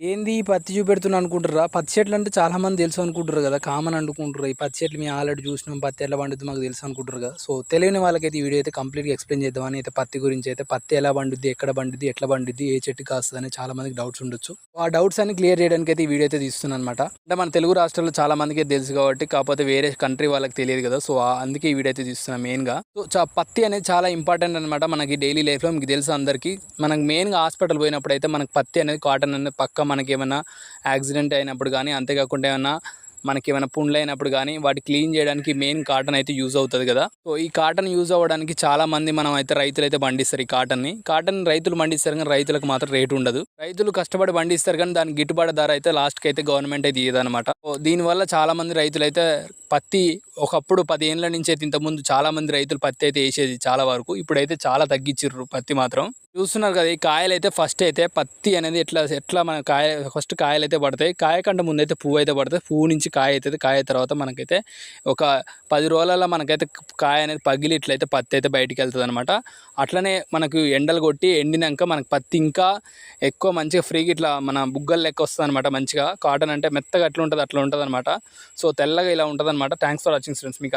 ఏంది ఈ పత్తి చూపెడుతున్నా అనుకుంటారా పత్తి చెట్లు అంటే చాలా మంది తెలుసు అనుకుంటారు కదా కామన్ అనుకుంటారు ఈ పత్తి చెట్లు మేము ఆల్రెడీ చూసినాం పత్తి ఎలా పండుద్ది మాకు తెలుసు అనుకుంటారు కదా. సో తెలియని వాళ్ళకైతే ఈ వీడియో అయితే కంప్లీట్గా ఎక్స్ప్లెయిన్ చేద్దామని అయితే పత్తి గురించి అయితే పత్తి ఎలా పండుద్ది ఎక్కడ పండుద్ది ఎట్లా పండుద్ది ఏ చెట్టు కాస్తుంది అని చాలా మందికి డౌట్స్ ఉండొచ్చు. ఆ డౌట్స్ అన్ని క్లియర్ చేయడానికి అయితే ఈ వీడియో అయితే తీస్తున్నాను అనమాట అంటే మన తెలుగు రాష్ట్రాల్లో చాలా మందికి తెలుసు కాబట్టి కాకపోతే వేరే కంట్రీ వాళ్ళకి తెలియదు కదా. సో ఆ- అందుకే ఈ వీడియో అయితే తీస్తున్నాను మెయిన్గా. సో పత్తి అనేది చాలా ఇంపార్టెంట్ అనమాట మనకి డైలీ లైఫ్లో. మీకు తెలుసు అందరికీ మనకి మెయిన్గా హాస్పిటల్ పోయినప్పుడు అయితే మనకి పత్తి అనేది కాటన్ అనేది పక్క మనకి ఏమైనా యాక్సిడెంట్ అయినప్పుడు కానీ అంతేకాకుండా ఏమైనా మనకి ఏమైనా పుండ్లు అయినప్పుడు కానీ వాటి క్లీన్ చేయడానికి మెయిన్ కాటన్ అయితే యూజ్ అవుతుంది కదా. సో ఈ కాటన్ యూజ్ అవ్వడానికి చాలా మంది మనం అయితే రైతులు అయితే పండిస్తారు ఈ కాటన్ని. కాటన్ రైతులు పండిస్తారు కానీ రైతులకు మాత్రం రేటు ఉండదు. రైతులు కష్టపడి పండిస్తారు కానీ దానికి గిట్టుబాటు ధర అయితే లాస్ట్కి అయితే గవర్నమెంట్ అయితే ఇయ్యదనమాట దీనివల్ల చాలామంది రైతులు అయితే పత్తి ఒకప్పుడు పదేళ్ళ నుంచి అయితే ఇంతకుముందు చాలామంది రైతులు పత్తి అయితే వేసేది చాలా వరకు ఇప్పుడైతే చాలా తగ్గించారు పత్తి మాత్రం. చూస్తున్నారు కదా ఈ కాయలు అయితే ఫస్ట్ అయితే పత్తి అనేది ఎట్లా ఎట్లా మన కాయ ఫస్ట్ కాయలు అయితే పడతాయి. కాయ కంటే ముందు అయితే పువ్వు అయితే పడుతుంది పువ్వు నుంచి కాయ అవుతుంది కాయ తర్వాత మనకైతే ఒక పది రోజులలో మనకైతే కాయ అనేది పగిలి ఇట్లయితే పత్తి అయితే బయటికి వెళ్తుంది అనమాట అట్లనే మనకు ఎండలు కొట్టి ఎండినాక మనకు పత్తి ఇంకా ఎక్కువ మంచిగా ఫ్రీగా ఇట్లా మన బుగ్గలు లెక్క వస్తుంది అనమాట మంచిగా. కాటన్ అంటే మెత్తగా ఎట్లా ఉంటుంది అట్లా ఉంటుంది అనమాట సో తెల్లగా ఇలా ఉంటుంది అనమాట థ్యాంక్స్ ఫర్ వాచింగ్ ఫ్రెండ్స్ మీకు